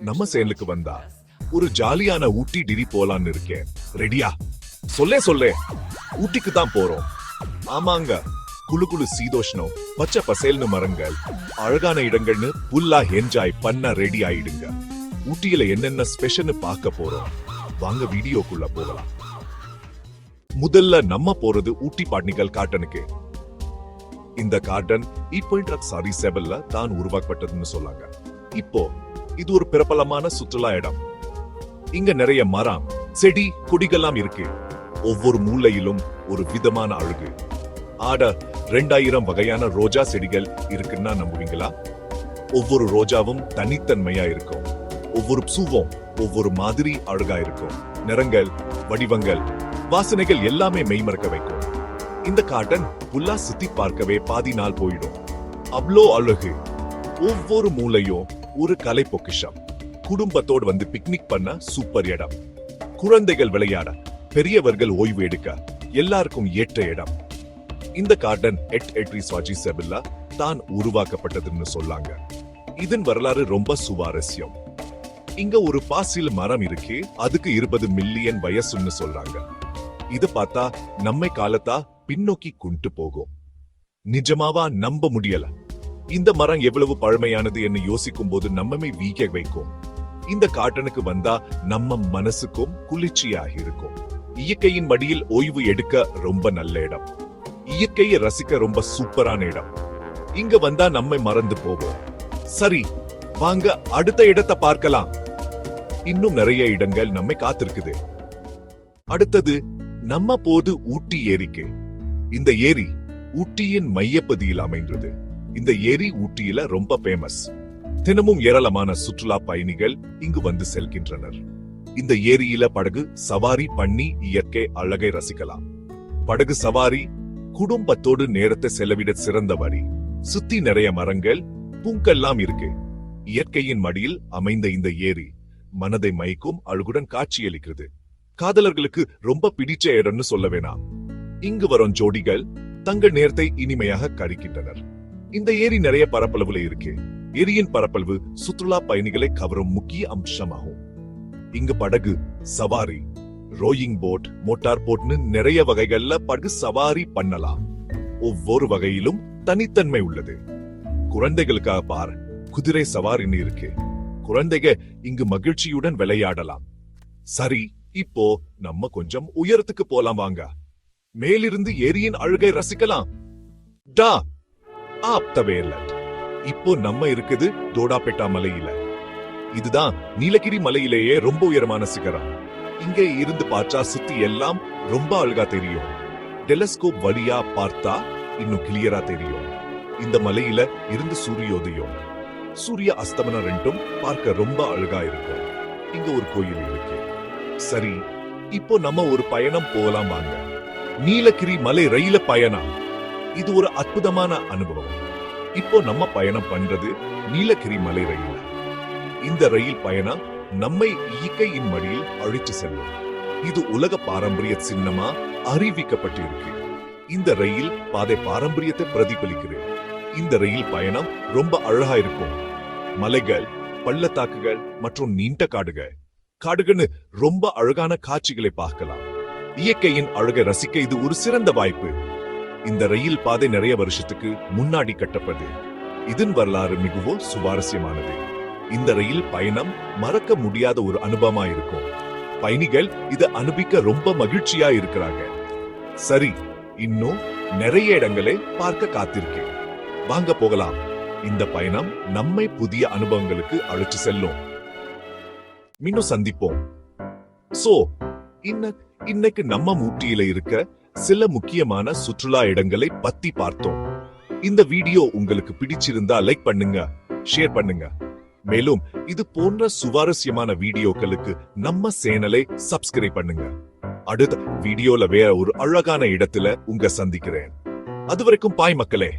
நம்ம சேனலுக்கு வந்தா ஒரு ஜாலியான ஊட்டி டிரி போலான்னு இருக்கேன். ரெடியா சொல்லே சொல்லே. ஊட்டிக்கு தான் போறோம். ஆமாங்க. குளு குளு சீதோஷ்ணம் பச்சை பசேல்னு மரங்கள் அழகான இடங்கள்னு புல்லா என்ஜாய் பண்ண ரெடி ஆயிடுங்க. ஊட்டியில என்னென்ன ஸ்பெஷல்னு பார்க்க போறோம். வாங்க வீடியோக்குள்ள போகலாம். முதல்ல நம்ம போறது ஊட்டி பாட்னிக்கல் காட்டனுக்கு. இந்த கார்டன் இப்போ சாரி செவல்ல தான் உருவாக்கப்பட்டதுன்னு சொல்லாங்க. இப்போ இது ஒரு பிரபலமான சுற்றுலா இடம். இங்க நிறைய மரம் செடி கொடிகள்லாம் இருக்கு. ஒவ்வொரு மூலையிலும் ஒரு விதமான அழகு. ஆட ரெண்டாயிரம் வகையான ரோஜா செடிகள் இருக்குன்னா நம்புவீங்களா? ஒவ்வொரு ரோஜாவும் தனித்தன்மையா இருக்கும். ஒவ்வொரு பூவும் ஒவ்வொரு மாதிரி அழகா இருக்கும். நிறங்கள் வடிவங்கள் வாசனைகள் எல்லாமே மெய்மறக்க வைக்கும். இந்த காட்டன் புல்லா சுத்தி பார்க்கவே பாதி நாள் போயிடும். அவ்வளோ அழகு. ஒவ்வொரு மூலையும் ஒரு கலை பொக்கிஷம். குடும்பத்தோடு வந்து பிக்னிக் பண்ண சூப்பர் இடம். குழந்தைகள் விளையாட பெரியவர்கள் ஓய்வு எடுக்க எல்லாருக்கும் ஏற்ற இடம். இந்த கார்டன் எட் எட்ரி ஸ்வாஜி செபில்லா தான் உருவாக்கப்பட்டதுன்னு சொல்லாங்க. இதன் வரலாறு ரொம்ப சுவாரஸ்யம். இங்க ஒரு பாசில் மரம் இருக்கு அதுக்கு இருபது மில்லியன் வயசுன்னு சொல்றாங்க இது பார்த்தா நம்மை காலத்தா பின்னோக்கி கொண்டு போகும். நிஜமாவா நம்ப முடியல. இந்த மரம் எவ்வளவு பழமையானது என்று யோசிக்கும் போது நம்மமே வீக்க வைக்கும். இந்த காட்டனுக்கு வந்தா நம்ம மனசுக்கும் குளிர்ச்சியாக இருக்கும். இயற்கையின் மடியில் ஓய்வு எடுக்க ரொம்ப நல்ல இடம். இயற்கையை ரசிக்க ரொம்ப சூப்பரான இடம். இங்க வந்தா நம்மை மறந்து போவோம். சரி வாங்க அடுத்த இடத்தை பார்க்கலாம். இன்னும் நிறைய இடங்கள் நம்மை காத்திருக்குது. அடுத்தது நம்ம போது ஊட்டி ஏரிக்கு. இந்த ஏரி ஊட்டியின் மையப்பகுதியில் அமைந்தது இந்த ஏரி ஊட்டியில ரொம்ப ஃபேமஸ் தினமும் ஏராளமான சுற்றுலா பயணிகள் இங்கு வந்து செல்கின்றனர். இந்த ஏரியில படகு சவாரி பண்ணி இயற்கை அழகை ரசிக்கலாம். படகு சவாரி குடும்பத்தோடு நேரத்தை செலவிட சிறந்த வழி. சுத்தி நிறைய மரங்கள் பூங்கெல்லாம் இருக்கு. இயற்கையின் மடியில் அமைந்த இந்த ஏரி மனதை மயக்கும் அழகுடன் காட்சியளிக்கிறது. காதலர்களுக்கு ரொம்ப பிடிச்ச இடம்னு சொல்ல வேணாம். இங்கு வரும் ஜோடிகள் தங்கள் நேரத்தை இனிமையாக கழிக்கின்றனர். இந்த ஏரி நிறைய பரப்பளவுல இருக்கு. ஏரியின் பரப்பளவு சுற்றுலா பயணிகளை கவரும் முக்கிய அம்சமாகும். இங்கு படகு சவாரி ரோயிங் போட் மோட்டார் போட்னு நிறைய வகைகள்ல படகு சவாரி பண்ணலாம். ஒவ்வொரு வகையிலும் தனித்தன்மை உள்ளது. குழந்தைகளுக்காக பார் குதிரை சவாரின்னு இருக்கு. குழந்தைக இங்கு மகிழ்ச்சியுடன் விளையாடலாம். சரி இப்போ நம்ம கொஞ்சம் உயரத்துக்கு போலாம் வாங்க. மேலிருந்து ஏரியின் அழுகை ரசிக்கலாம். டா ஆப்தவேலட் இப்போ நம்ம இருக்குது தோடாபேட்டா மலையில. இதுதான் நீலகிரி மலையிலேயே ரொம்ப உயரமான சிகரம். இங்க இருந்து பார்த்தா சுத்தி எல்லாம் ரொம்ப அழகா தெரியும். டெலஸ்கோப் வழியா பார்த்தா இன்னும் கிளியரா தெரியும். இந்த மலையில இருந்து சூரியோதயம் சூரிய அஸ்தமனம் ரெண்டும் பார்க்க ரொம்ப அழகா இருக்கும். இங்க ஒரு கோயில் இருக்கு. சரி இப்போ நம்ம ஒரு பயணம் போகலாம் வாங்க. நீலகிரி மலை ரயில பயணம். இது ஒரு அற்புதமான அனுபவம். இப்போ நம்ம பயணம் பண்றது நீலகிரி மலை ரயில் இந்த ரயில் பயணம் நம்மை இயற்கையின் மடியில் அழைத்து செல்லும். இது உலக பாரம்பரிய சின்னமா அறிவிக்கப்பட்டிருக்கு. இந்த ரயில் பாதை பாரம்பரியத்தை பிரதிபலிக்கிறது இந்த ரயில் பயணம் ரொம்ப அழகா இருக்கும். மலைகள் பள்ளத்தாக்குகள் மற்றும் நீண்ட காடுகள். காடுகள்னு ரொம்ப அழகான காட்சிகளை பார்க்கலாம். இயற்கையின் அழகை ரசிக்க இது ஒரு சிறந்த வாய்ப்பு. இந்த ரயில் பாதை நிறைய வருஷத்துக்கு முன்னாடி கட்டப்பட்டது. இதன் வரலாறு மிகவும் சுவாரஸ்யமானது. இந்த ரயில் பயணம் மறக்க முடியாத ஒரு அனுபவமா இருக்கும். பயணிகள் இதை அனுபவிக்க ரொம்ப மகிழ்ச்சியா இருக்கிறாங்க. சரி இன்னும் நிறைய இடங்களை பார்க்க காத்திருக்கேன். வாங்க போகலாம். இந்த பயணம் நம்மை புதிய அனுபவங்களுக்கு அழைச்சு செல்லும். மீண்டும் சந்திப்போம். சோ இன்ன இன்னைக்கு நம்ம ஊட்டியில இருக்க சில முக்கியமான சுற்றுலா இடங்களை பத்தி பார்த்தோம். இந்த வீடியோ உங்களுக்கு பிடிச்சிருந்தா லைக் பண்ணுங்க ஷேர் பண்ணுங்க. மேலும் இது போன்ற சுவாரஸ்யமான வீடியோக்களுக்கு நம்ம சேனலை சப்ஸ்கிரைப் பண்ணுங்க. அடுத்த வீடியோல வேற ஒரு அழகான இடத்துல உங்க சந்திக்கிறேன். அது வரைக்கும் பாய் மக்களே.